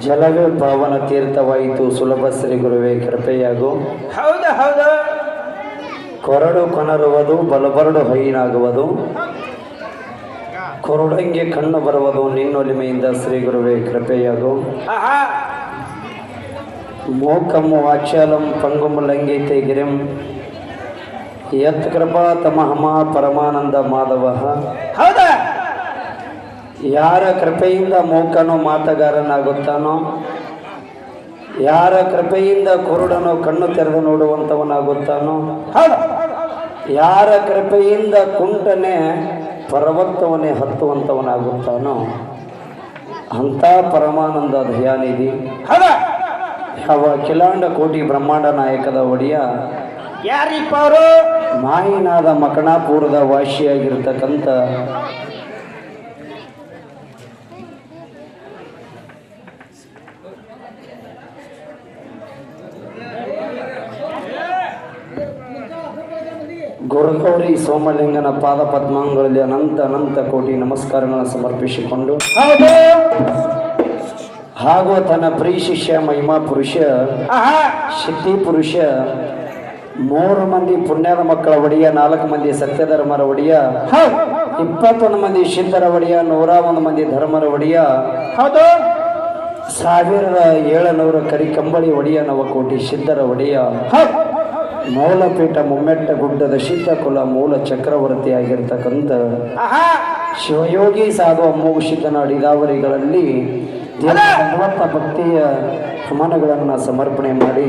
ಜಲವೇ ಪಾವನ ತೀರ್ಥವಾಯಿತು. ಸುಲಭ ಶ್ರೀ ಗುರುವೇ ಕೃಪೆಯಾಗು. ಹೌದು ಹೌದು. ಕೊರಡು ಕೊನರುವುದು ಬಲಬರಡು ಹೈನಾಗುವುದು. ಕೊರಡಂಗೆ ಕಣ್ಣು ಬರುವುದು ನಿನ್ನೊಲಿಮೆಯಿಂದ ಶ್ರೀ ಗುರುವೇ ಕೃಪೆಯಾಗು. ಮೋಕಮ್ಮು ಆಚಾಲಂ ಪಂಗುಮು ಲಂಗೈತೆ ಗಿರಿಂ. ಯತ್ ಕೃಪಾ ತಮಹಮ ಪರಮಾನಂದ ಮಾಧವ. ಹೌದ ಯಾರ ಕೃಪೆಯಿಂದ ಮೂಕನು ಮಾತಗಾರನಾಗುತ್ತಾನೋ? ಯಾರ ಕೃಪೆಯಿಂದ ಕುರುಡನು ಕಣ್ಣು ತೆರೆದು ನೋಡುವಂಥವನಾಗುತ್ತಾನೋ? ಯಾರ ಕೃಪೆಯಿಂದ ಕುಂಟನೆ ಪರ್ವತವನ್ನೇ ಹತ್ತುವಂಥವನಾಗುತ್ತಾನೋ? ಅಂಥ ಪರಮಾನಂದ ದಯಾನಿಧಿ. ಯಾವ ಕಿಲಾಂಡ ಕೋಟಿ ಬ್ರಹ್ಮಾಂಡ ನಾಯಕದ ಒಡೆಯ ಯಾರಿಪ್ಪ ಅವರು ಮಾಯಿನಾದ ಮಕಣಾಪುರದ ವಾಸಿಯಾಗಿರ್ತಕ್ಕಂಥ ಗುರುಗೌರಿ ಸೋಮಲಿಂಗನ ಪಾದ ಪದ್ಮಾಂಗಗಳಲ್ಲಿ ಅನಂತ ಅನಂತ ಕೋಟಿ ನಮಸ್ಕಾರಗಳನ್ನು ಸಮರ್ಪಿಸಿಕೊಂಡು ಹಾಗೂ ತನ್ನ ಪ್ರಿಯ ಶಿಷ್ಯ ಮಹಿಮಾ ಪುರುಷ ಶಕ್ತಿ ಸಿದ್ಧಿ ಪುರುಷ ಮೂರು ಮಂದಿ ಪುಣ್ಯದ ಮಕ್ಕಳ ಒಡೆಯ ನಾಲ್ಕು ಮಂದಿ ಸತ್ಯಧರ್ಮರ ಒಡೆಯ ಇಪ್ಪತ್ತೊಂದು ಮಂದಿ ಸಿದ್ಧರ ಒಡೆಯ ನೂರ ಒಂದು ಮಂದಿ ಧರ್ಮರ ಒಡೆಯ ಸಾವಿರದ ಸಾವಿರದ ಕರಿ ಕರಿಕಂಬಳಿ ಒಡೆಯ ನವಕೋಟಿ ಸಿದ್ಧರ ಒಡೆಯ ಮೌಲಪೀಠ ಮುಮ್ಮೆಟ್ಟ ಗುಡ್ಡದ ಶೀತಕುಲ ಕುಲ ಮೂಲ ಚಕ್ರವರ್ತಿಯಾಗಿರ್ತಕ್ಕಂಥ ಶಿವಯೋಗಿ ಸಾಧು ಅಮ್ಮೋಗು ಅಡಿದಾವರಿಗಳಲ್ಲಿ ಭಗವಂತ ಭಕ್ತಿಯ ಸಮಾನಗಳನ್ನು ಸಮರ್ಪಣೆ ಮಾಡಿ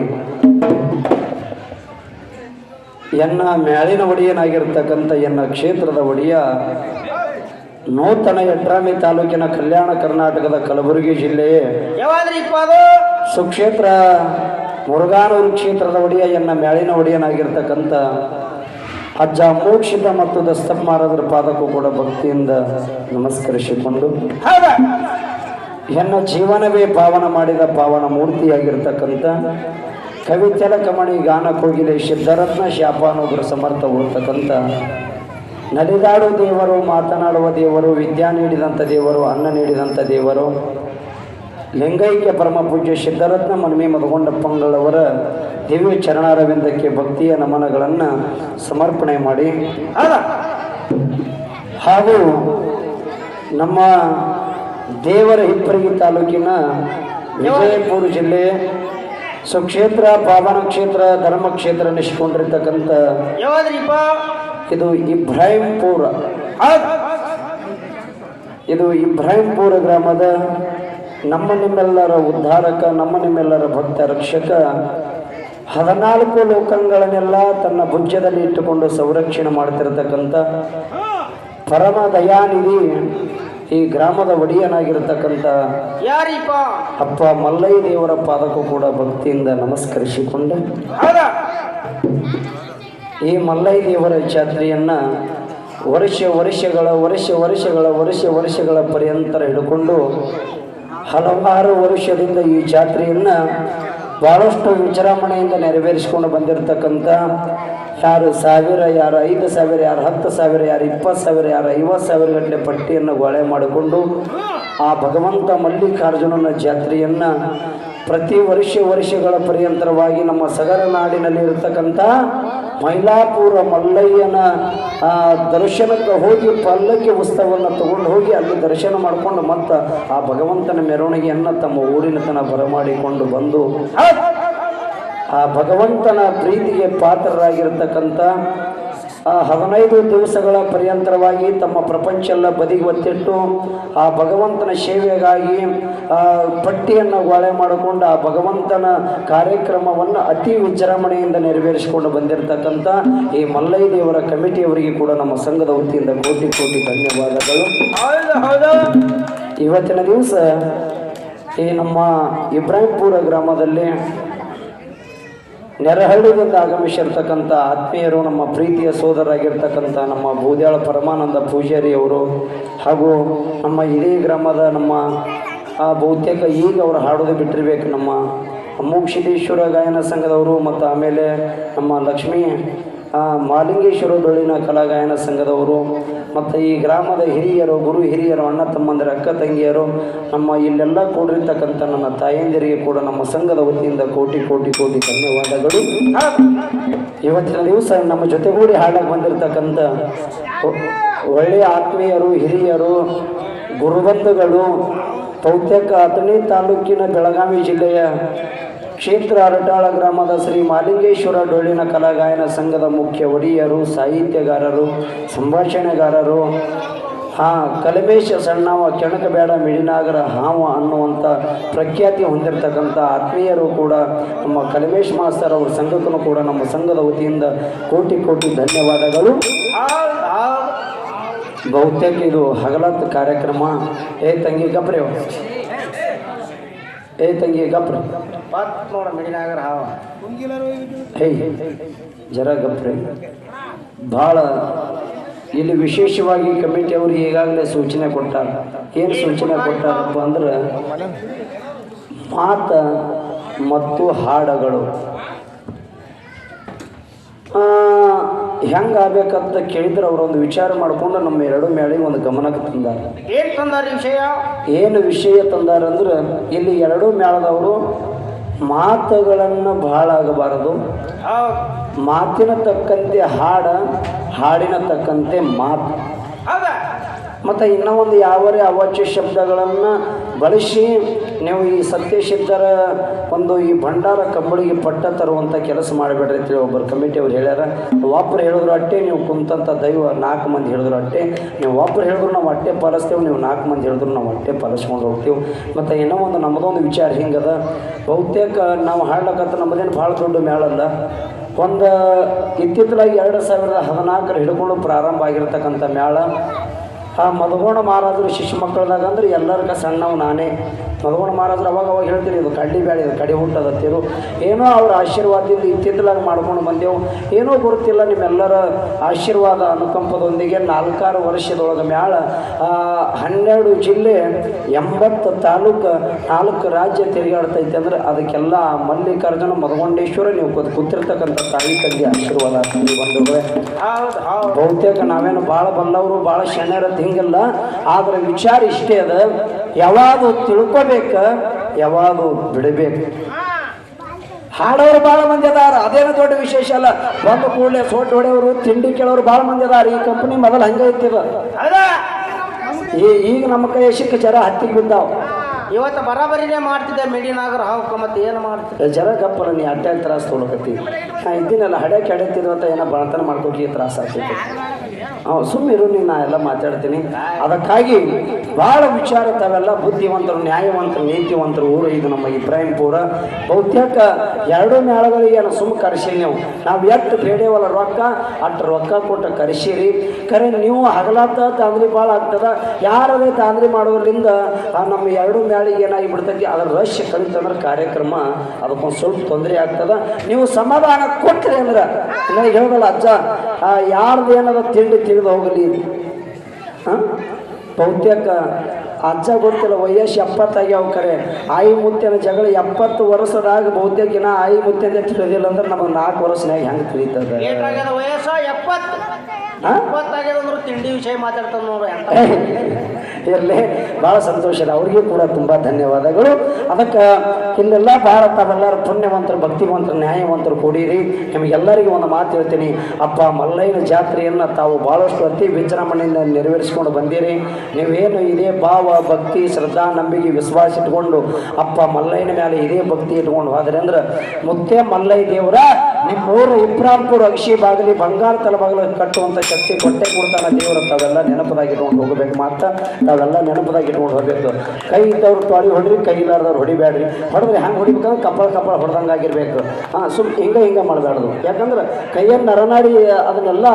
ಎನ್ನ ಮ್ಯಾಳಿನ ಒಡೆಯನಾಗಿರ್ತಕ್ಕಂಥ ಎನ್ನ ಕ್ಷೇತ್ರದ ಒಡೆಯ ನೂತನ ಯಟ್ರಾಮಿ ತಾಲೂಕಿನ ಕಲ್ಯಾಣ ಕರ್ನಾಟಕದ ಕಲಬುರಗಿ ಜಿಲ್ಲೆಯೇ ಸುಕ್ಷೇತ್ರ ಮುರುಗಾನೂರು ಕ್ಷೇತ್ರದ ಒಡೆಯ ಮ್ಯಾಳಿನ ಒಡೆಯನಾಗಿರ್ತಕ್ಕಂಥ ಅಜ್ಜ ಮೋಕ್ಷಿತ ಮತ್ತು ದಸ್ತಪ್ ಮಾರದ್ರ ಪಾದಕ್ಕೂ ಕೂಡ ಭಕ್ತಿಯಿಂದ ನಮಸ್ಕರಿಸಿಕೊಂಡು ಎನ್ನ ಜೀವನವೇ ಪಾವನ ಮಾಡಿದ ಪಾವನ ಮೂರ್ತಿಯಾಗಿರ್ತಕ್ಕಂಥ ಕವಿ ತಿಲಕಮಣಿ ಗಾನ ಕೋಗಿಲೆ ಸಿದ್ಧರತ್ನ ಶಾಪಾನೋಗ್ರ ಸಮರ್ಥ ಹೋಗ್ತಕ್ಕಂಥ ನಲಿದಾಡು ದೇವರು, ಮಾತನಾಡುವ ದೇವರು, ವಿದ್ಯಾ ನೀಡಿದಂಥ ದೇವರು, ಅನ್ನ ನೀಡಿದಂಥ ದೇವರು ಲಿಂಗೈಕ್ಯ ಪರಮ ಪೂಜ್ಯ ಸಿದ್ಧರತ್ನ ಮನ್ಮಿ ಮಧುಗೊಂಡಪ್ಪಂಗಳವರ ದಿವ್ಯ ಚರಣಾರವಿಂದಕ್ಕೆ ಭಕ್ತಿಯ ನಮನಗಳನ್ನು ಸಮರ್ಪಣೆ ಮಾಡಿ. ಹಾಗೂ ನಮ್ಮ ದೇವರ ಹಿಪ್ಪರಗಿ ತಾಲೂಕಿನ ವಿಜಯಪುರ ಜಿಲ್ಲೆ ಸುಕ್ಷೇತ್ರ ಪಾವನ ಕ್ಷೇತ್ರ ಧರ್ಮಕ್ಷೇತ್ರ ನಿಷ್ಕೊಂಡಿರ್ತಕ್ಕಂಥ ಇದು ಇಬ್ರಾಹಿಂಪುರ. ಇದು ಇಬ್ರಾಹಿಂಪುರ ಗ್ರಾಮದ ನಮ್ಮ ನಿಮ್ಮೆಲ್ಲರ ಉದ್ಧಾರಕ ನಮ್ಮ ನಿಮ್ಮೆಲ್ಲರ ಭಕ್ತ ರಕ್ಷಕ. ಹದಿನಾಲ್ಕು ಲೋಕಗಳನ್ನೆಲ್ಲ ತನ್ನ ಭುಜದಲ್ಲಿ ಇಟ್ಟುಕೊಂಡು ಸಂರಕ್ಷಣೆ ಮಾಡ್ತಿರತಕ್ಕಂಥ ಪರಮ ದಯಾನಿಧಿ ಈ ಗ್ರಾಮದ ಒಡೆಯನಾಗಿರ್ತಕ್ಕಂಥ ಯಾರೀಪ ಅಪ್ಪ ಮಲ್ಲಯ್ಯ ದೇವರ ಪಾದಕ್ಕೂ ಕೂಡ ಭಕ್ತಿಯಿಂದ ನಮಸ್ಕರಿಸಿಕೊಂಡು ಈ ಮಲ್ಲಯ್ಯ ದೇವರ ಜಾತ್ರೆಯನ್ನು ವರ್ಷ ವರ್ಷಗಳ ವರ್ಷ ವರ್ಷಗಳ ವರ್ಷ ವರ್ಷಗಳ ಪರ್ಯಂತರ ಹಿಡ್ಕೊಂಡು ಹಲವಾರು ವರ್ಷದಿಂದ ಈ ಜಾತ್ರೆಯನ್ನು ಭಾಳಷ್ಟು ವಿಜೃಂಭಣೆಯಿಂದ ನೆರವೇರಿಸಿಕೊಂಡು ಬಂದಿರತಕ್ಕಂಥ ಯಾರು ಸಾವಿರ, ಯಾರು ಐದು ಸಾವಿರ, ಯಾರು ಹತ್ತು ಸಾವಿರ, ಯಾರು ಇಪ್ಪತ್ತು ಸಾವಿರ, ಯಾರು ಐವತ್ತು ಸಾವಿರ ಗಟ್ಟಲೆ ಪಟ್ಟಿಯನ್ನು ಗೋಳೆ ಮಾಡಿಕೊಂಡು ಆ ಭಗವಂತ ಮಲ್ಲಿಕಾರ್ಜುನನ ಜಾತ್ರೆಯನ್ನು ಪ್ರತಿ ವರ್ಷ ವರ್ಷಗಳ ಪರ್ಯಂತರವಾಗಿ ನಮ್ಮ ಸಗರ ನಾಡಿನಲ್ಲಿ ಇರತಕ್ಕಂಥ ಮೈಲಾಪುರ ಮಲ್ಲಯ್ಯನ ದರ್ಶನಕ್ಕೆ ಹೋಗಿ ಪಲ್ಲಕ್ಕಿ ಉತ್ಸವವನ್ನು ತಗೊಂಡು ಹೋಗಿ ಅಲ್ಲಿ ದರ್ಶನ ಮಾಡಿಕೊಂಡು ಮತ್ತು ಆ ಭಗವಂತನ ಮೆರವಣಿಗೆಯನ್ನು ತಮ್ಮ ಊರಿನ ತನ ಬರಮಾಡಿಕೊಂಡು ಬಂದು, ಆ ಭಗವಂತನ ಪ್ರೀತಿಗೆ ಪಾತ್ರರಾಗಿರ್ತಕ್ಕಂಥ ಆ ಹದಿನೈದು ದಿವಸಗಳ ಪರ್ಯಂತರವಾಗಿ ತಮ್ಮ ಪ್ರಪಂಚ ಎಲ್ಲ ಬದಿಗೆ ಒತ್ತಿಟ್ಟು ಆ ಭಗವಂತನ ಸೇವೆಗಾಗಿ ಪಟ್ಟಿಯನ್ನು ಗೋಳೆ ಮಾಡಿಕೊಂಡು ಆ ಭಗವಂತನ ಕಾರ್ಯಕ್ರಮವನ್ನು ಅತಿ ವಿಜೃಂಭಣೆಯಿಂದ ನೆರವೇರಿಸಿಕೊಂಡು ಬಂದಿರತಕ್ಕಂಥ ಈ ಮಲ್ಲೈ ದೇವರ ಕಮಿಟಿಯವರಿಗೆ ಕೂಡ ನಮ್ಮ ಸಂಘದ ವತಿಯಿಂದ ಕೋಟಿ ಕೋಟಿ ಧನ್ಯವಾದಗಳು. ಇವತ್ತಿನ ದಿವಸ ಈ ನಮ್ಮ ಇಬ್ರಾಹಿಂಪುರ ಗ್ರಾಮದಲ್ಲಿ ನೆರಹಳ್ಳಿದಿಂದ ಆಗಮಿಸಿರ್ತಕ್ಕಂಥ ಆತ್ಮೀಯರು, ನಮ್ಮ ಪ್ರೀತಿಯ ಸೋದರಾಗಿರ್ತಕ್ಕಂಥ ನಮ್ಮ ಬೂದ್ಯಾಳ ಪರಮಾನಂದ ಪೂಜಾರಿಯವರು ಹಾಗೂ ನಮ್ಮ ಇಡೀ ಗ್ರಾಮದ ನಮ್ಮ, ಆ ಬಹುತೇಕ ಈಗ ಅವರು ಹಾಡೋದು ಬಿಟ್ಟಿರ್ಬೇಕು ನಮ್ಮ ಅಮ್ಮುಗ್ ಗಾಯನ ಸಂಘದವರು ಮತ್ತು ಆಮೇಲೆ ನಮ್ಮ ಲಕ್ಷ್ಮೀ ಮಾಲಿಂಗೇಶ್ವರ ಡೊಳ್ಳಿನ ಕಲಾಗಾಯನ ಸಂಘದವರು, ಮತ್ತು ಈ ಗ್ರಾಮದ ಹಿರಿಯರು, ಗುರು ಹಿರಿಯರು, ಅಣ್ಣ ತಮ್ಮಂದಿರ, ಅಕ್ಕ ತಂಗಿಯರು, ನಮ್ಮ ಇಲ್ಲೆಲ್ಲ ಕೂಡಿರ್ತಕ್ಕಂಥ ನನ್ನ ತಾಯಂದಿರಿಗೆ ಕೂಡ ನಮ್ಮ ಸಂಘದ ವತಿಯಿಂದ ಕೋಟಿ ಕೋಟಿ ಕೋಟಿ ಧನ್ಯವಾದಗಳು. ಇವತ್ತಿನ ದಿವಸ ನಮ್ಮ ಜೊತೆಗೂಡಿ ಹಾಡಕ್ಕೆ ಬಂದಿರತಕ್ಕಂಥ ಒಳ್ಳೆಯ ಆತ್ಮೀಯರು, ಹಿರಿಯರು ಗುರುಬಂಧುಗಳು ಬಹುತೇಕ ಅಥಣಿ ತಾಲೂಕಿನ ಬೆಳಗಾವಿ ಜಿಲ್ಲೆಯ ಕ್ಷೇತ್ರ ಅರಟಾಳ ಗ್ರಾಮದ ಶ್ರೀ ಮಾಲಿಂಗೇಶ್ವರ ಡೊಳ್ಳಿನ ಕಲಾಗಾಯನ ಸಂಘದ ಮುಖ್ಯ ಒಡೆಯರು, ಸಾಹಿತ್ಯಗಾರರು, ಸಂಭಾಷಣೆಗಾರರು, ಹಾ, ಕಲಮೇಶ ಸಣ್ಣವ ಕೆಣಕಬೇಡ ಮಿಡಿನಾಗರ ಹಾವ ಅನ್ನುವಂಥ ಪ್ರಖ್ಯಾತಿ ಹೊಂದಿರತಕ್ಕಂಥ ಆತ್ಮೀಯರು ಕೂಡ ನಮ್ಮ ಕಲಮೇಶ್ ಮಾಸ್ತರ್ ಅವರ ಸಂಘಕ್ಕೂ ಕೂಡ ನಮ್ಮ ಸಂಘದ ವತಿಯಿಂದ ಕೋಟಿ ಕೋಟಿ ಧನ್ಯವಾದಗಳು ಬಹುತೇಕ ಇದು ಹಗಲತ್ ಕಾರ್ಯಕ್ರಮ ಏ ತಂಗಿ, ಗಪ್ರೆ ಅವ. ಏ ತಂಗಿ ಗಪ್ರೆ. ಪಾತ್ ನೋಡ ಮಿಡಿನಾಗರ ಹಾವ. ಹೇ ಜರ ಗಪ್ರಿ. ಭಾಳ ಇಲ್ಲಿ ವಿಶೇಷವಾಗಿ ಕಮಿಟಿ ಅವರು ಈಗಾಗಲೇ ಸೂಚನೆ ಕೊಟ್ಟಾರ. ಏನು ಸೂಚನೆ ಕೊಟ್ಟಾರಪ್ಪ ಅಂದ್ರೆ ಮಾತ ಮತ್ತು ಹಾಡಗಳು. ಹೆಂಗಾಗಬೇಕಂತ ಕೇಳಿದ್ರೆ ಅವರೊಂದು ವಿಚಾರ ಮಾಡಿಕೊಂಡು ನಮ್ಮ ಎರಡು ಮೇಳಿಗೆ ಒಂದು ಗಮನಕ್ಕೆ ತಂದಾರ. ಏನ್ ತಂದಾರ ವಿಷಯ? ಏನು ವಿಷಯ ತಂದಾರಂದ್ರೆ ಇಲ್ಲಿ ಎರಡೂ ಮೇಳದವರು ಮಾತುಗಳನ್ನು ಬಹಳ ಆಗಬಾರದು. ಮಾತಿನ ತಕ್ಕಂತೆ ಹಾಡ ಹಾಡಿನ ತಕ್ಕಂತೆ ಮಾತು. ಮತ್ತೆ ಮತ್ತು ಇನ್ನೂ ಒಂದು ಯಾವರೇ ಅವಾಚ್ಯ ಶಬ್ದಗಳನ್ನು ಬಳಸಿ ನೀವು ಈ ಸತ್ಯಶಿದ್ಧರ ಒಂದು ಈ ಭಂಡಾರ ಕಂಬಳಿಗೆ ಪಟ್ಟ ತರುವಂಥ ಕೆಲಸ ಮಾಡಬೇಡ್ರಿ ಅಂತೇಳಿ ಒಬ್ಬರು ಕಮಿಟಿ ಅವ್ರು ಹೇಳ್ಯಾರ. ಒಬ್ಬರು ಹೇಳಿದ್ರು ಅಟ್ಟೆ, ನೀವು ಕುಂತಂಥ ದೈವ ನಾಲ್ಕು ಮಂದಿ ಹೇಳಿದ್ರು ಅಟ್ಟೆ. ನೀವು ಒಬ್ಬರು ಹೇಳಿದ್ರು ನಾವು ಅಟ್ಟೆ ಪಾಲಿಸ್ತೇವೆ, ನೀವು ನಾಲ್ಕು ಮಂದಿ ಹೇಳಿದ್ರು ನಾವು ಅಟ್ಟೆ ಪಾಲಿಸ್ಕೊಂಡು ಹೋಗ್ತೀವಿ. ಮತ್ತು ಏನೋ ಒಂದು ನಮ್ಮದೊಂದು ವಿಚಾರ ಹಿಂಗದ. ಬಹುತೇಕ ನಾವು ಹಾಡ್ಲಕ್ಕಂತ ನಮ್ಮದೇನು ಭಾಳ ದೊಡ್ಡ ಮೇಳಲ್ಲ ಒಂದು ಇತ್ತಿತ್ತಲಾಗಿ ಎರಡು ಸಾವಿರದ ಹದಿನಾಲ್ಕರ ಹಿಡ್ಕೊಂಡು ಪ್ರಾರಂಭ ಆಗಿರ್ತಕ್ಕಂಥ ಮೇಳ ಆ ಮಧುಗೋಣ ಮಹಾರಾಜರು ಶಿಶು ಮಕ್ಕಳದಾಗ ಅಂದ್ರೆ ಎಲ್ಲರಿಗ ಸಣ್ಣವು ನಾನೇ. ಮಧುಗೋಣ ಮಹಾರಾಜರು ಅವಾಗ ಅವಾಗ ಹೇಳ್ತೀನಿ ಇದು ಕಡ್ಡಿ ಬ್ಯಾಳಿ ಇದು ಕಡಿ ಹುಟ್ಟದತ್ತಿರು ಏನೋ ಅವ್ರ ಆಶೀರ್ವಾದದಿಂದ ಇತ್ತಿತ್ತಲಾಗಿ ಮಾಡ್ಕೊಂಡು ಬಂದೆವು. ಏನೋ ಗೊತ್ತಿಲ್ಲ ನಿಮ್ಮೆಲ್ಲರ ಆಶೀರ್ವಾದ ಅನುಕಂಪದೊಂದಿಗೆ ನಾಲ್ಕಾರು ವರ್ಷದೊಳಗ ಮ್ಯಾಳ ಹನ್ನೆರಡು ಜಿಲ್ಲೆ ಎಂಬತ್ತು ತಾಲೂಕು ನಾಲ್ಕು ರಾಜ್ಯ ತಿರುಗಾಡ್ತೈತೆ ಅಂದ್ರೆ ಅದಕ್ಕೆಲ್ಲ ಮಲ್ಲಿಕಾರ್ಜುನ ಮಧುಗೊಂಡೇಶ್ವರ ನೀವು ಕೂತ್- ಕೂತಿರ್ತಕ್ಕಂಥ ತಾಯಿ ತಂದೆ ಆಶೀರ್ವಾದ ಆಗ್ತದೆ ಬಂಧುಗಳೇ. ಬಹುತೇಕ ನಾವೇನು ಭಾಳ ಬಲ್ಲವರು ಭಾಳ ಶಣ್ಯರತ್ ಹಿಂಗಿಲ್ಲ ಆದ್ರೆ ವಿಚಾರ ಇಷ್ಟೇ ಅದ. ಯಾವಾಗ ತಿಳ್ಕೊಬೇಕ ಯಾವಾಗ ಬಿಡಬೇಕು. ಹಾಡೋರು ಭಾಳ ಮಂದಿ ಅದಾರ. ಅದೇನು ದೊಡ್ಡ ವಿಶೇಷ ಅಲ್ಲ. ಬಂದು ಕೂಡಲೇ ಸೋಟ್ ಹೊಡೆಯವರು ತಿಂಡಿ ಕೇಳೋರು ಭಾಳ ಮಂದಿ ಅದಾರ. ಈ ಕಂಪನಿ ಮೊದಲು ಹಂಗೆ ಇತ್ತಿದ ಈ ಈಗ ನಮ್ಮ ಕೈ ಸಿಕ್ಕ ಜರ ಹತ್ತಿಗೆ ಬಿದ್ದಾವ. ಇವತ್ತು ಬರಾಬರಿನೇ ಮಾಡ್ತಿದ್ದೆ ಮಿಡಿನಾಗರ ಹಾವಕ್ಕ ಮತ್ತೆ ಏನು ಮಾಡ್ತಿದ್ದೆ ಜರ ಗಪ್ಪರ ನೀ ಅಡ್ಡ ತ್ರಾಸ ತೊಗೊಳಕತ್ತಿ. ನಾ ಇದ್ದೀನಲ್ಲ ಹಡೆ ಹಡ್ಯತ್ತಿದ್ರು ಅಂತ ಏನೋ ಬಣತನ ಮಾಡ್ಕೊಟ್ಟಿ ತ್ರಾಸ ಆಗ್ತೈತಿ. ಹಾಂ ಸುಮ್ಮಿರು ನೀನು ನಾ ಎಲ್ಲ ಮಾತಾಡ್ತೀನಿ. ಅದಕ್ಕಾಗಿ ಭಾಳ ವಿಚಾರ ತಾವೆಲ್ಲ ಬುದ್ಧಿವಂತರು, ನ್ಯಾಯವಂತರು, ನೀತಿವಂತರು ಊರು ಇದು ನಮ್ಮ ಇಬ್ರಾಹಿಂಪುರ. ಬಹುತೇಕ ಎರಡು ಮೇಳಗಳಿಗೆ ಏನು ಸುಮ್ಮ ಕರೆಸಿ ನೀವು. ನಾವು ಎಷ್ಟು ಬೇಡೇವಲ್ಲ ರೊಕ್ಕ, ಅಷ್ಟು ರೊಕ್ಕ ಕೊಟ್ಟು ಕರೆಸಿರಿ. ಕರೆ, ನೀವು ಹಗಲಾತ ತಾಂದ್ರಿ, ಭಾಳ ಆಗ್ತದ. ಯಾರದೇ ತಾಂದ್ರಿ ಮಾಡೋದ್ರಿಂದ ನಮ್ಮ ಎರಡು ಮೇಳಿಗೆ ಏನಾಗಿ ಬಿಡ್ತೈತಿ, ಅದ್ರ ರಶ್ ಕಲಿತಂದ್ರೆ ಕಾರ್ಯಕ್ರಮ ಅದಕ್ಕೊಂದು ಸ್ವಲ್ಪ ತೊಂದರೆ ಆಗ್ತದ. ನೀವು ಸಮಾಧಾನ ಕೊಟ್ಟರೆ ಅಂದ್ರೆ ನನಗೆ ಹೇಳೋದಲ್ಲ ಅಜ್ಜ ಯಾರ್ದು ಏನದ ತಿಂಡಿ ತಿಳಿದು ಹೋಗಲಿ. ಬಹುತೇಕ ಅಜ್ಜ ಗೊತ್ತಿಲ್ಲ, ವಯಸ್ಸು ಎಪ್ಪತ್ತಾಗ್ಯಾವ ಕರೆ. ಆಯಿ ಮುತ್ತಿನ ಜಗಳ ಎಪ್ಪತ್ತು ವರ್ಷದಾಗ ಬಹುತೇಕ ಆಯಿ ಮುತ್ತಿನ ತಿಳಿದಿಲ್ಲ ಅಂದ್ರೆ ನಮಗೆ ನಾಲ್ಕು ವರ್ಷನಾಗ ಹೆಂಗೆ ತಿಳಿತದ? ತಿಂಡಿ ವಿಷಯ ಮಾತಾಡ್ತಾನೆ ನೋಡು ಇರಲಿ ಭಾಳ ಸಂತೋಷ ಇದೆ. ಅವ್ರಿಗೂ ಕೂಡ ತುಂಬ ಧನ್ಯವಾದಗಳು. ಅದಕ್ಕೆ ಇಲ್ಲೆಲ್ಲ ಭಾಳ ತಾವೆಲ್ಲರೂ ಪುಣ್ಯವಂತರು ಭಕ್ತಿವಂತರು ನ್ಯಾಯವಂತರು ಕೂಡಿರಿ. ನಿಮಗೆಲ್ಲರಿಗೂ ಒಂದು ಮಾತು ಹೇಳ್ತೀನಿ. ಅಪ್ಪ ಮಲ್ಲಯ್ಯನ ಜಾತ್ರೆಯನ್ನು ತಾವು ಭಾಳಷ್ಟು ಅತಿ ವಿಜೃಂಭಣೆಯಿಂದ ನೆರವೇರಿಸ್ಕೊಂಡು ಬಂದಿರಿ. ನೀವೇನು ಇದೇ ಭಾವ ಭಕ್ತಿ ಶ್ರದ್ಧಾ ನಂಬಿಕೆ ವಿಶ್ವಾಸ ಇಟ್ಕೊಂಡು ಅಪ್ಪ ಮಲ್ಲಯ್ಯನ ಮೇಲೆ ಇದೇ ಭಕ್ತಿ ಇಟ್ಕೊಂಡು ಹೋದ್ರೆ ಅಂದ್ರೆ ಮುತ್ತೆ ಮಲ್ಲಯ್ಯ ದೇವರ ನಿಮ್ಮ ಊರು ಇಬ್ರಾಂಪುರ ಅಕ್ಷಿ ಬಾಗಿಲಿ ಬಂಗಾರ ತಲಬಾಗಿಲು ಕಟ್ಟುವಂಥ ಶಕ್ತಿ ಕೊಟ್ಟೆ ಕೊಡ್ತಾನ ದೇವರ ತಾವೆಲ್ಲ ನೆನಪದಾಗಿ ಇಟ್ಕೊಂಡು ಹೋಗಬೇಕು ಮಾತ್ರ. ತಾವೆಲ್ಲ ನೆನಪದಾಗಿ ಇಟ್ಕೊಂಡು ಹೋಗಬೇಕು. ಕೈ ಇದ್ದವ್ರು ತೊಳಿ ಹೊಡ್ರಿ, ಕೈ ಇಲ್ಲಾರ್ದವ್ರು ಹೊಡಿಬೇಡ್ರಿ. ಹೊಡೆದ್ರೆ ಹೆಂಗೆ ಹೊಡಿಬೇಕಂದ್ರೆ ಕಪ್ಪಳ ಕಪ್ಪಳ ಹೊಡೆದಂಗೆ ಆಗಿರ್ಬೇಕು. ಹಾಂ, ಸುಮ್ ಹಿಂಗೆ ಹಿಂಗೆ ಮಾಡಬಾರ್ದು. ಯಾಕಂದ್ರೆ ಕೈಯನ್ನು ನರನಾಡಿ ಅದನ್ನೆಲ್ಲ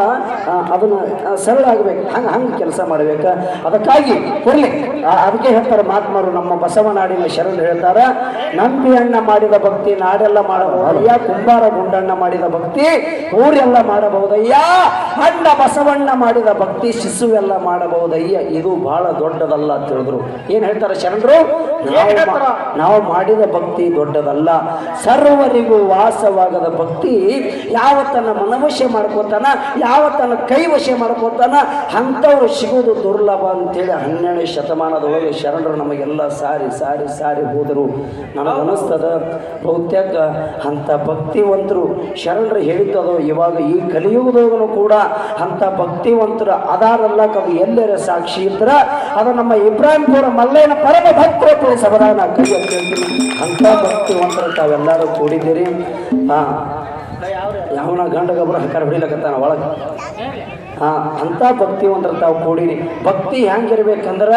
ಅದನ್ನು ಸರಳ ಆಗಬೇಕು ಹಂಗೆ ಹಂಗೆ ಕೆಲಸ ಮಾಡ್ಬೇಕು. ಅದಕ್ಕಾಗಿ ಕೊಡಲಿ. ಅದಕ್ಕೆ ಹೇಳ್ತಾರೆ ಮಹಾತ್ಮರು, ನಮ್ಮ ಬಸವನಾಡಿನ ಶರಣ ಹೇಳ್ತಾರೆ ನಂಬಿ ಅಣ್ಣ ಮಾಡಿದ ಭಕ್ತಿ ನಾಡೆಲ್ಲ ಮಾಡಬಹುದು ಕುಂಬಾರ ಗುಂಡಣ್ಣ ಮಾಡಿದ ಭಕ್ತಿ ಊರೆಲ್ಲ ಮಾಡಬಹುದಯ್ಯ. ಅಣ್ಣ ಬಸವಣ್ಣ ಮಾಡಿದ ಭಕ್ತಿ ಶಿಶುವೆಲ್ಲ ಮಾಡಬಹುದಯ್ಯ. ಇದು ಬಹಳ ದೊಡ್ಡದಲ್ಲ ಅಂತ ಹೇಳಿದ್ರು. ಏನ್ ಹೇಳ್ತಾರೆ ಶರಣರು? ನಾವು ಮಾಡಿದ ಭಕ್ತಿ ದೊಡ್ಡದಲ್ಲ. ಸರ್ವರಿಗೂ ವಾಸವಾಗದ ಭಕ್ತಿ ಯಾವ ತನ್ನ ಮನವಶ ಮಾಡ್ಕೋತಾನ ಯಾವ ತನ್ನ ಕೈ ವಶ ಮಾಡ್ಕೋತಾನ ಅಂಥವ್ರು ಸಿಗೋದು ದುರ್ಲಭ ಅಂತೇಳಿ ಹನ್ನೆರಡನೇ ಶತಮಾನದೊಳಗೆ ಶರಣರು ನಮಗೆಲ್ಲ ಸಾರಿ ಸಾರಿ ಸಾರಿ ಹೋದರು. ನನಗನ್ನಿಸ್ತದ ಬಹುತೇಕ ಅಂಥ ಭಕ್ತಿವಂತರು ಶರಣರು ಹೇಳಿದ್ದದೋ ಇವಾಗ ಈ ಕಲಿಯುವುದೋಗನು ಕೂಡ ಅಂಥ ಭಕ್ತಿವಂತರ ಅದಾರಲ್ಲ ಕವಿ, ಎಲ್ಲರ ಸಾಕ್ಷಿ ಇದ್ರ ಅದು ನಮ್ಮ ಇಬ್ರಾಹಿಂಪುರ ಮಲ್ಲೇನ ಪರಮ ಭಕ್ತರು ತಿಳಿಸಬದ ಕವಿ ಅಂತ ಹೇಳ್ತೀನಿ. ಅಂಥ ಭಕ್ತಿವಂತರು ತಾವೆಲ್ಲರೂ ಕೂಡಿದ್ದೀರಿ. ಹಾ. ಯಾವನ ಗಂಡ ಗೊಬ್ಬರ ಹಕಾರ ಹೊಡಿಲಕತ್ತಾನ ಒಳಗೆ? ಹಾ, ಅಂಥ ಭಕ್ತಿವಂತರು ತಾವು ಕೂಡಿರಿ. ಭಕ್ತಿ ಹೆಂಗಿರ್ಬೇಕಂದ್ರ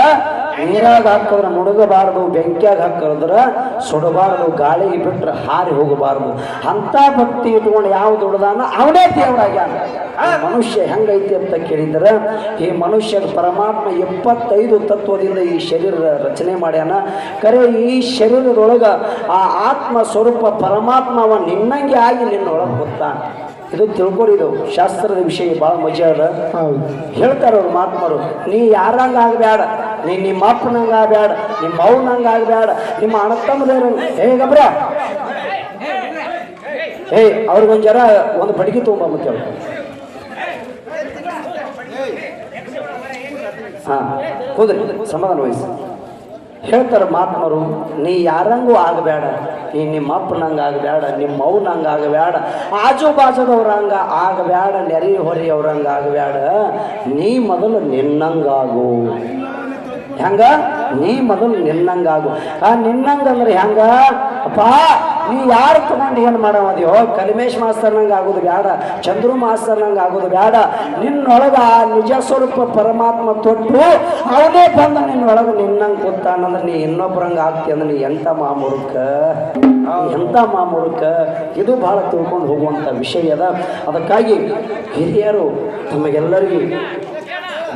ನೀರಾಗ ಹಾಕಿದ್ರೆ ಮುಳುಗಬಾರದು ಬೆಂಕಿಯಾಗ ಹಾಕಿದ್ರೆ ಸುಡಬಾರದು ಗಾಳಿಗೆ ಬಿಟ್ರೆ ಹಾರಿ ಹೋಗಬಾರದು. ಅಂತ ಭಕ್ತಿ ಇಟ್ಕೊಂಡು ಯಾವ ದೊಡ್ಡದಾನ? ಅವನೇ ದೇವರಾಗ್ಯಾನ. ಮನುಷ್ಯ ಹೆಂಗೈತಿ ಅಂತ ಕೇಳಿದ್ರೆ ಈ ಮನುಷ್ಯನ ಪರಮಾತ್ಮ ಎಪ್ಪತ್ತೈದು ತತ್ವದಿಂದ ಈ ಶರೀರ ರಚನೆ ಮಾಡ್ಯಾನ. ಕರೆ ಈ ಶರೀರದೊಳಗೆ ಆ ಆತ್ಮ ಸ್ವರೂಪ ಪರಮಾತ್ಮ ಅವ ನಿನ್ನಂಗೆ ಆಗಿ ನಿನ್ನೊಳಗೆ ಗೊತ್ತಾನೆ ಇದು ತಿಳ್ಕೊರಿ ಇದು. ಶಾಸ್ತ್ರದ ವಿಷಯ ಭಾಳ ಮಜಾ ಅದ. ಹೇಳ್ತಾರ ಅವ್ರು ಮಾತ್ಮರು ನೀ ಯಾರಂಗ ಆಗ್ಬೇಡ ನೀ ನಿಮ್ಮ ಅಪ್ಪನಂಗ ಆಗ್ಬೇಡ ನಿಮ್ಮ ಅವನಂಗ ಆಗ್ಬೇಡ ನಿಮ್ಮ ಅಣ್ಣತಮ್ಮದೇ ಹೇಗಬ್ರ ಹೇ ಗಬ್ರ. ಏ ಅವ್ರಿಗೊಂದು ಜರ ಒಂದು ಬಡಿಗೆ ತೊಗೊಂಬಂಬತ್ತೇವ ಹಾ ಹೋದ್ರಿ ಸಮಾಧಾನ ವಹಿಸಿ. ಹೇಳ್ತಾರೆ ಮಾತ್ಮರು ನೀ ಯಾರಂಗೂ ಆಗಬೇಡ ನೀ ನಿಮ್ಮ ಅಪ್ಪನಂಗೆ ಆಗಬೇಡ ನಿಮ್ಮ ಅವ್ನಂಗೆ ಆಗಬೇಡ ಆಜು ಬಾಜುದವ್ರಂಗ ಆಗಬೇಡ ನೆರೆ ಹೊರೆಯವ್ರಂಗ ಆಗಬೇಡ ನೀ ಮೊದಲು ನಿನ್ನಂಗಾಗು ಹೆಂಗ? ನೀ ಮೊದಲು ನಿನ್ನಂಗಾಗು. ಆ ನಿನ್ನಂಗಂದ್ರೆ ಹೆಂಗ? ಅಪ್ಪ ನೀ ಯಾರು ತಗೊಂಡು ಏನು ಮಾಡವದ್ಯೋ? ಕಲಿಮೇಶ್ ಮಾಸ್ತರ್ನಂಗೆ ಆಗೋದು ಬೇಡ ಚಂದ್ರು ಮಾಸ್ತರ್ನಂಗೆ ಆಗೋದು ಬೇಡ ನಿನ್ನೊಳಗೆ ಆ ನಿಜ ಸ್ವರೂಪ ಪರಮಾತ್ಮ ತೊಟ್ಟು ಅವನೇ ಬಂದು ನಿನ್ನೊಳಗೆ ನಿನ್ನಂಗೆ ಕೂತಾನಂದ್ರೆ ನೀ ಇನ್ನೊಬ್ರಂಗೆ ಆಗ್ತಿ ಅಂದ್ರೆ ನೀ ಎಂಥ ಮಾಮೂರ್ಖ? ಎಂಥ ಮಾಮೂರ್ಖ? ಇದು ಭಾಳ ತಿಳ್ಕೊಂಡು ಹೋಗುವಂಥ ವಿಷಯ ಅದ. ಅದಕ್ಕಾಗಿ ಹಿರಿಯರು ತಮಗೆಲ್ಲರಿಗೂ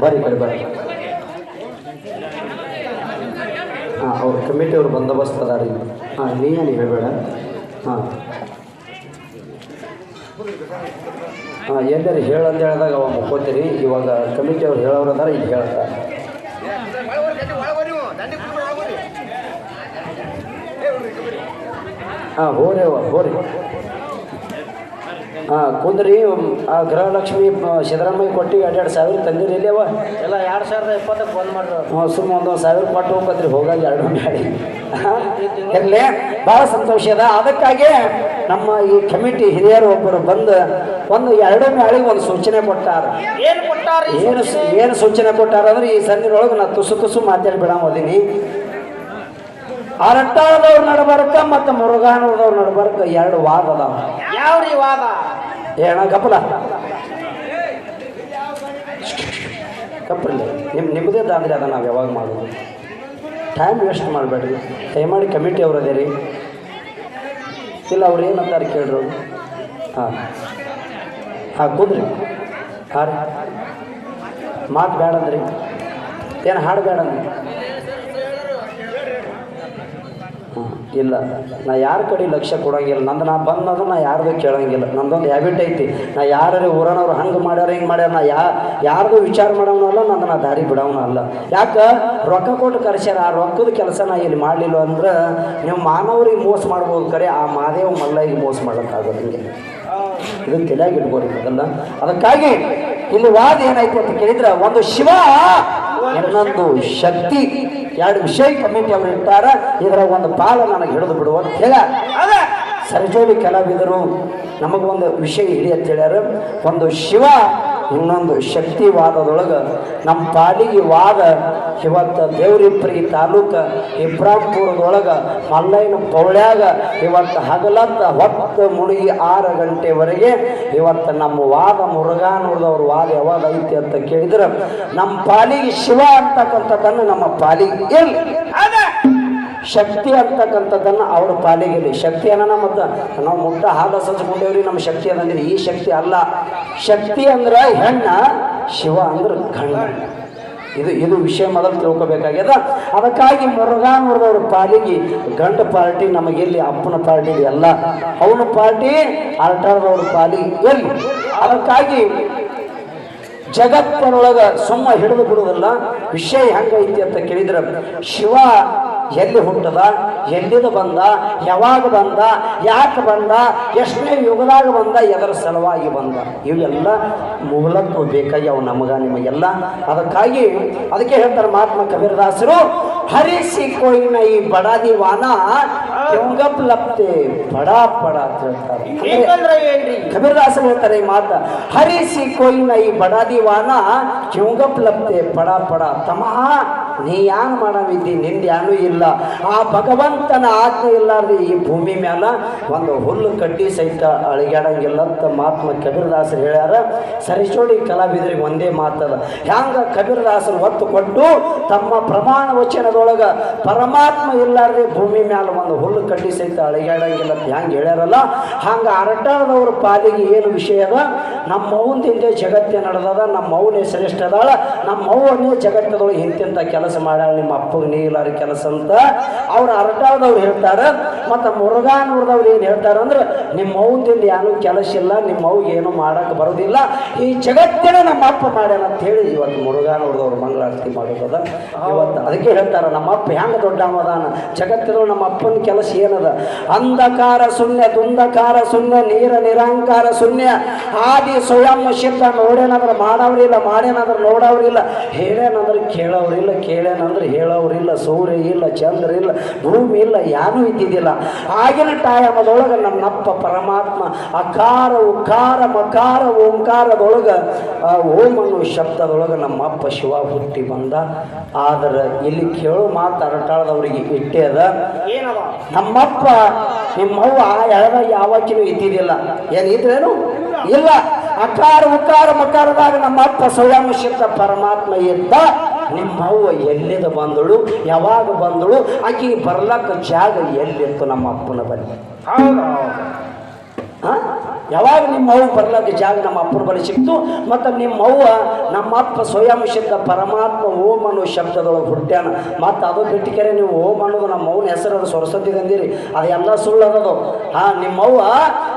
ಬರೀ ಬರೀ ಬರ್ರಿ ಹಾಂ ಅವ್ರ ಕಮಿಟಿ ಅವ್ರು ಬಂದೋಬಸ್ತ್ ಅದಾರ ಹಾಂ ನೀನು ಹೇಳಬೇಡ? ಹಾಂ. ಹಾಂ ಹೇಳ ಹೇಳಂತ ಹೇಳಿದಾಗ ಅವ ಮುಕ್ಕೋತೀರಿ. ಇವಾಗ ಕಮಿಟಿ ಅವ್ರು ಹೇಳೋರು ಅದಾರ, ಈಗ ಹೇಳ್ತಾರೆ. ಹಾಂ, ಹೋರಿ ಅವ ಹೋರಿ. ಹಾಂ ಕುಂದ್ರಿ ಆ ಗೃಹಲಕ್ಷ್ಮಿ ಸಿದ್ದರಾಮಯ್ಯ ಕೊಟ್ಟು ಎರಡು ಸಾವಿರ ತಂದಿರಿ ಇಲ್ಲಿ ಅವ. ಎಲ್ಲ ಎರಡು ಸಾವಿರದ ಇಪ್ಪತ್ತಕ್ಕೆ ಬಂದ್ ಮಾಡ್ರು ಹ್ಞೂ ಸುಮ್ಮ ಒಂದು ಸಾವಿರ ಕೊಟ್ಟು ಹೋಗ್ಬೇಕ್ರಿ ಹೋಗಾಗಿ ಎರಡು ಗಾಡಿ. ಇರಲಿ ಭಾಳ ಸಂತೋಷ ಅದ ಅದಕ್ಕಾಗಿ ನಮ್ಮ ಈ ಕಮಿಟಿ ಹಿರಿಯರು ಒಬ್ಬರು ಬಂದು ಒಂದು ಎರಡು ಮ್ಯಾಳಿಗೆ ಒಂದು ಸೂಚನೆ ಕೊಟ್ಟಾರ. ಏನ್ ಕೊಟ್ಟಾರಿ ಏನು ಏನು ಸೂಚನೆ ಕೊಟ್ಟಾರ ಅಂದ್ರೆ ಈ ಸಂದಿರೊಳಗೆ ನಾ ತುಸು ತುಸು ಮಾತಾಡಿ ಬಿಡಾಮದೀನಿ ಅರಟ್ಟಾಳದವ್ರ ನಡಬರ್ಕ ಮತ್ತು ಮುರುಘಾನವ್ರದವ್ರು ನಡಬರ್ಕ ಎರಡು ವಾದ ಅದಾವ. ರೀ ವಾದ? ಏನ ಕಪ್ಪಲ ಕಪ್ಪಲ್ಲಿ ನಿಮ್ಮ ನಿಮ್ಮದೇ ದಾಂದ್ರೆ ಅದ ನಾವು ಯಾವಾಗ ಮಾಡೋದು? ಟೈಮ್ ವೇಸ್ಟ್ ಮಾಡಬೇಡ್ರಿ. ದಯಮಾಡಿ ಕಮಿಟಿ ಅವ್ರು ಅದೇ ಇಲ್ಲ, ಅವ್ರು ಏನಂತಾರೆ ಕೇಳ್ರಿ ಅವ್ರು. ಹಾಂ. ಹಾಂ ಕೂದ್ರಿ ಹಾಂ ಮಾತು ಬೇಡಂದ್ರಿ ಏನು ಹಾಡು ಬೇಡ ಅಂದ್ರಿ ಹಾಂ ಇಲ್ಲ. ನಾ ಯಾರ ಕಡೆ ಲಕ್ಷ್ಯ ಕೊಡೋಂಗಿಲ್ಲ. ನಂದು ನಾ ಬಂದದು ನಾ ಯಾರ್ದು ಕೇಳೋಂಗಿಲ್ಲ. ನಂದೊಂದು ಹ್ಯಾಬಿಟ್ ಐತಿ. ನಾ ಯಾರು ಊರನವ್ರು ಹಂಗೆ ಮಾಡ್ಯಾರ, ಹಿಂಗೆ ಮಾಡ್ಯಾರ, ನಾ ಯಾ, ಯಾರ್ದು ವಿಚಾರ ಮಾಡೋನಲ್ಲ ನಂದು ನಾ ದಾರಿ ಬಿಡೋನು ಅಲ್ಲ. ಯಾಕೆ? ರೊಕ್ಕ ಕೊಟ್ಟು ಕರೆಸ್ಯಾರ. ಆ ರೊಕ್ಕದ ಕೆಲಸ ನಾ ಇಲ್ಲಿ ಮಾಡಲಿಲ್ಲ ಅಂದ್ರೆ ನೀವು ಮಾನವರಿಗೆ ಮೋಸ ಮಾಡ್ಬೋದು ಕರೆ. ಆ ಮಾದೇವ ಮಲ್ಲಯ್ಯಗೆ ಮೋಸ ಮಾಡೋಕ್ಕಾಗೋದು ಹಿಂಗೆ ಇದು ತಲೆಯಾಗಿ ಇಟ್ಕೋರಿ ಅದಕ್ಕಾಗಿ ಇಲ್ಲಿ ವಾದ ಏನಾಯ್ತು ಅಂತ ಕೇಳಿದ್ರೆ, ಒಂದು ಶಿವ ಇನ್ನೊಂದು ಶಕ್ತಿ ಎರಡು ವಿಷಯ ಕಮಿಟಿ ಅವರು ಇರ್ತಾರ. ಇದರ ಒಂದು ಪಾಲ ನನಗೆ ಹಿಡಿದು ಬಿಡುವ ಅಂತ ಹೇಳ. ಅದ. ಸರಿಜೋಡಿ ಕಲಾವಿದರು ನಮಗೊಂದು ವಿಷಯ ಹಿಡಿ ಅಂತ ಹೇಳ್ಯಾರ. ಒಂದು ಶಿವ ಇನ್ನೊಂದು ಶಕ್ತಿವಾದದೊಳಗೆ ನಮ್ಮ ಪಾಲಿಗೆ ವಾದ ಇವತ್ತು ದೇವ್ರಿಪ್ರಿ ತಾಲೂಕು ಇಬ್ರಾಂಪುರದೊಳಗೆ ಮಲ್ಲೈನ ಪೌಳ್ಯಾಗ ಇವತ್ತು ಹಗಲತ್ತ ಹೊತ್ತು ಮುಳುಗಿ ಆರು ಗಂಟೆವರೆಗೆ ಇವತ್ತು ನಮ್ಮ ವಾದ ಮುರುಘಾನೂರದವ್ರ ವಾದ ಯಾವಾಗ ಐತಿ ಅಂತ ಕೇಳಿದ್ರೆ, ನಮ್ಮ ಪಾಲಿಗೆ ಶಿವ ಅಂತಕ್ಕಂಥದ್ದನ್ನು ನಮ್ಮ ಪಾಲಿಗೆ ಅದ. ಶಕ್ತಿ ಅಂತಕ್ಕಂಥದ್ದನ್ನು ಅವ್ರ ಪಾಲಿಗೆ ಶಕ್ತಿ ಅನ್ನೋಣ ಮತ್ತು? ನಾವು ಮುಟ್ಟ ಹಾಲು ಸಜ್ಕೊಂಡೇವ್ರಿ ನಮ್ಮ ಶಕ್ತಿ ಅದಂದ್ರೆ. ಈ ಶಕ್ತಿ ಅಲ್ಲ. ಶಕ್ತಿ ಅಂದ್ರೆ ಹೆಣ್ಣ, ಶಿವ ಅಂದ್ರೆ ಗಂಡ. ಇದು ಇದು ವಿಷಯ ಮೊದಲು ತಿಳ್ಕೊಬೇಕಾಗ್ಯದ. ಅದಕ್ಕಾಗಿ ಮುರುಘಾನೂರದವ್ರ ಪಾಲಿಗೆ ಗಂಡ ಪಾರ್ಟಿ ನಮಗೆಲ್ಲಿ ಅಪ್ಪನ ಪಾರ್ಟಿ ಎಲ್ಲ ಅವನ ಪಾರ್ಟಿ ಆಲ್ಟಾರ್ದವ್ರ ಪಾಲಿಗೆ ಎಲ್ಲಿ. ಅದಕ್ಕಾಗಿ ಜಗತ್ತಿನೊಳಗ ಸುಮ್ಮ ಹಿಡಿದು ಬಿಡುವುದಲ್ಲ. ವಿಷಯ ಹೆಂಗೈತಿ ಅಂತ ಕೇಳಿದ್ರೆ, ಶಿವ ಎಲ್ಲಿ ಹುಟ್ಟದ ಎಲ್ಲಿದ ಬಂದ ಯಾವಾಗ ಬಂದ ಯಾಕೆ ಬಂದ ಎಷ್ಟನೇ ಯುಗದಾಗ ಬಂದ ಎದರ ಸಲುವಾಗಿ ಬಂದ. ಇವೆಲ್ಲ ಮೂಲತ್ವ ಬೇಕಾಗಿ ಅವು ನಮಗ ನಿಮಗೆಲ್ಲ. ಅದಕ್ಕಾಗಿ ಅದಕ್ಕೆ ಹೇಳ್ತಾರೆ ಮಹಾತ್ಮ ಕಬೀರದಾಸರು ಹರಿಸಿ ಕೊಯ್ನ ಈ ಬಡಾದಿ ವಾನ ಕೆಂಗಪ್ ಲಪ್ತೆ ಬಡ ಬಡ ಅಂತ ಹೇಳ್ತಾರೆ. ಕಬೀರದಾಸರು ಹೇಳ್ತಾರೆ ಈ ಮಾತ ಹರಿಸಿ ಕೊಯ್ನ ಈ ಬಡಾದಿ ವಾನ ಕೆಂಗಪ್ ಲಪ್ತೆ ಪಡ ಪಡ ತಮ್ಮ ನೀ ಯಾನು ಮಾಡವಿದ್ದಿ? ನಿಂದ ಯಾನೂ ಇಲ್ಲ. ಆ ಭಗವಂತನ ಆಜ್ಞೆ ಇಲ್ಲಾರ್ದೆ ಈ ಭೂಮಿ ಮ್ಯಾಲ ಒಂದು ಹುಲ್ಲು ಕಟ್ಟಿ ಸಹಿತ ಅಳಿಗಾಡಂಗಿಲ್ಲ ಅಂತ ಮಹಾತ್ಮ ಕಬೀರದಾಸರು ಹೇಳ್ಯಾರ. ಸರಿಚೋಡಿ ಕಲಾವಿದರಿಗೆ ಒಂದೇ ಮಾತದ. ಹ್ಯಾಂಗ ಕಬೀರದಾಸರು ಒತ್ತು ಕೊಟ್ಟು ತಮ್ಮ ಪ್ರಮಾಣ ವಚನದೊಳಗೆ ಪರಮಾತ್ಮ ಇಲ್ಲಾರ್ದೆ ಭೂಮಿ ಮ್ಯಾಲ ಒಂದು ಹುಲ್ಲು ಕಟ್ಟಿ ಸಹಿತ ಅಳಿಗಾಡಂಗಿಲ್ಲ ಅಂತ ಹ್ಯಾಂಗ ಹೇಳ್ಯಾರಲ್ಲ? ಹಂಗೆ ಅರಟಾಳದವ್ರ ಪಾಲಿಗೆ ಏನು ವಿಷಯದ ನಮ್ಮ ಮೌನದಿಂದ ಜಗತ್ತೇ ನಡೆದದ, ನಮ್ಮ ಮೌನೇ ಶ್ರೇಷ್ಠ ಅದಾಳ, ನಮ್ಮ ಮೌವನ್ನೇ ಜಗತ್ತದೊಳಗೆ ಇಂತಿಂಥ ಕೆಲಸ ಮಾಡ್ಯಾಳ ನಿಮ್ಮ ಅಪ್ಪಗೆ ನೀಲಾರ ಕೆಲಸ ಅಂತ ಅವ್ರ ಅರ್ಟಾದವ್ರು ಹೇಳ್ತಾರೆ. ಮತ್ತು ಮುರುಘಾನೂರ್ದವ್ರು ಏನು ಹೇಳ್ತಾರೆ ಅಂದ್ರೆ, ನಿಮ್ಮ ಮೌನದಿಂದ ಏನೂ ಕೆಲಸ ಇಲ್ಲ, ನಿಮ್ಮ ಮೌಗೆ ಏನು ಮಾಡೋಕ್ಕೆ ಬರೋದಿಲ್ಲ. ಈ ಜಗತ್ತಿನ ನಮ್ಮ ಅಪ್ಪ ಮಾಡ್ಯಾನ ಅಂತ ಹೇಳಿ ಇವತ್ತು ಮುರುಘಾನೂರ್ದವ್ರು ಮಂಗಳಾರತಿ ಮಾಡೋದದ. ಇವತ್ತು ಅದಕ್ಕೆ ಹೇಳ್ತಾರೆ, ನಮ್ಮ ಅಪ್ಪ ಹೆಂಗೆ ದೊಡ್ಡ ಅವದಾನ ಜಗತ್ತದೊಳಗೆ ನಮ್ಮ ಅಪ್ಪನ ಕೆಲಸ ಏನದ? ಅಂಧಕಾರ ಶೂನ್ಯ, ದುಂಧಕಾರ ಶೂನ್ಯ, ನೀರ ನಿರಾಂಕಾರ ಶೂನ್ಯ, ಆದಿ ಸ್ವಯಂ ಸಿದ್ಧ ನೋಡೇನಂದ್ರೆ ಮಾಡವ್ರಿಲ್ಲ ಮಾಡೇನಂದ್ರೆ ನೋಡವ್ರಿಲ್ಲ. ಹೇಳೇನಂದ್ರೆ ಕೇಳೋರಿಲ್ಲ ಕೇಳೇನಂದ್ರೆ ಹೇಳೋರಿಲ್ಲ ಸೂರ್ಯ ಇಲ್ಲ ಚಂದ್ರ ಇಲ್ಲ ಭೂಮಿ ಇಲ್ಲ ಯಾರೂ ಇದ್ದಿದ್ದಿಲ್ಲ. ಆಗಿನ ಟಾಯಮದೊಳಗೆ ನಮ್ಮಪ್ಪ ಪರಮಾತ್ಮ ಅಕಾರ ಉಕಾರ ಮಕಾರ ಓಂಕಾರದೊಳಗೆ ಆ ಓಂ ಅನ್ನೋ ಶಬ್ದದೊಳಗೆ ನಮ್ಮಪ್ಪ ಶಿವ ಹುಟ್ಟಿ ಬಂದ. ಆದ್ರೆ ಇಲ್ಲಿ ಕೇಳೋ ಮಾತು ಅರಟಾಳದವ್ರಿಗೆ ಇಟ್ಟೇ ಅದ. ನಮ್ಮಪ್ಪ ನಿಮ್ಮವ್ವ ಎಳದ ಯಾವಕ್ಕಿನೂ ಇದ್ದಿದ್ದಿಲ್ಲ. ಏನಿದ್ರೇನು ಇಲ್ಲ. ಅಕಾರ ಉಕಾರ ಮಕಾರದಾಗ ನಮ್ಮ ಅಪ್ಪ ಸ್ವಯಂ ಸಿದ್ಧ ಪರಮಾತ್ಮ ಇದ್ದ ನಿಮ್ಮವ್ವ ಎಲ್ಲಿದ ಬಂದಳು ಯಾವಾಗ ಬಂದಳು ಆಕೆ ಬರ್ಲಕ್ಕ ಜಾಗ ಎಲ್ಲಿತ್ತು ನಮ್ಮ ಅಪ್ಪನ ಬಳಿ ಹೌದು? ಯಾವಾಗ ನಿಮ್ಮ ಅವ್ವ ಬರ್ಲಕ್ಕ ಜಾಗ ನಮ್ಮ ಅಪ್ಪನ ಬಳಿ ಸಿಕ್ತು, ಮತ್ತು ನಿಮ್ಮ ಅವ್ವ ನಮ್ಮ ಅಪ್ಪ ಸ್ವಯಂ ಸಿದ್ಧ ಪರಮಾತ್ಮ ಓಂ ಅನ್ನೋ ಶಬ್ದದೊಳಗೆ ಹುಟ್ಟ್ಯಾನ. ಮತ್ತು ಅದು ಬಿಟ್ಟಿಕೆರೆ ನೀವು ಓಂ ಅನ್ನೋದು ನಮ್ಮ ಅವ್ವನ ಹೆಸರು ಅದು ಸರಸ್ವತಿ ತಂದಿರಿ. ಅದೆಲ್ಲ ಸುಳ್ಳು ಅದದು ಹಾ ನಿಮ್ಮವ್ವ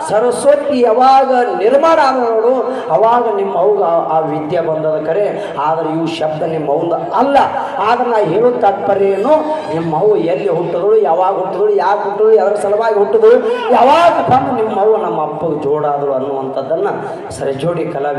ಸರಸ್ವತಿ ಯಾವಾಗ ನಿರ್ಮಾಣ ಆದ ನೋಡು, ಅವಾಗ ನಿಮ್ಮ ಅವ್ಗ ಆ- ಆ ವಿದ್ಯೆ ಬಂದದ ಕರೆ. ಆದರೆ ಇವು ಶಬ್ದ ನಿಮ್ಮ ಅಲ್ಲ. ಆದ್ರೆ ನಾ ಹೇಳು ತಾತ್ಪರ್ಯ ಏನು, ನಿಮ್ಮ ಅವು ಎಲ್ಲಿ ಹುಟ್ಟಿದಳು, ಯಾವಾಗ ಹುಟ್ಟಿದಳು, ಯಾಕೆ ಹುಟ್ಟಿದಳು, ಯಾವ್ದ್ರ ಸಲುವಾಗಿ ಹುಟ್ಟಿದಳು, ಯಾವಾಗ ಬಂದು ನಿಮ್ಮ ಅವ್ವ ನಮ್ಮ ಅಪ್ಪಗೆ ಜೋಡಾದಳು ಅನ್ನುವಂಥದ್ದನ್ನು ಸರಿ ಜೋಡಿ ಕಲಾವಿದ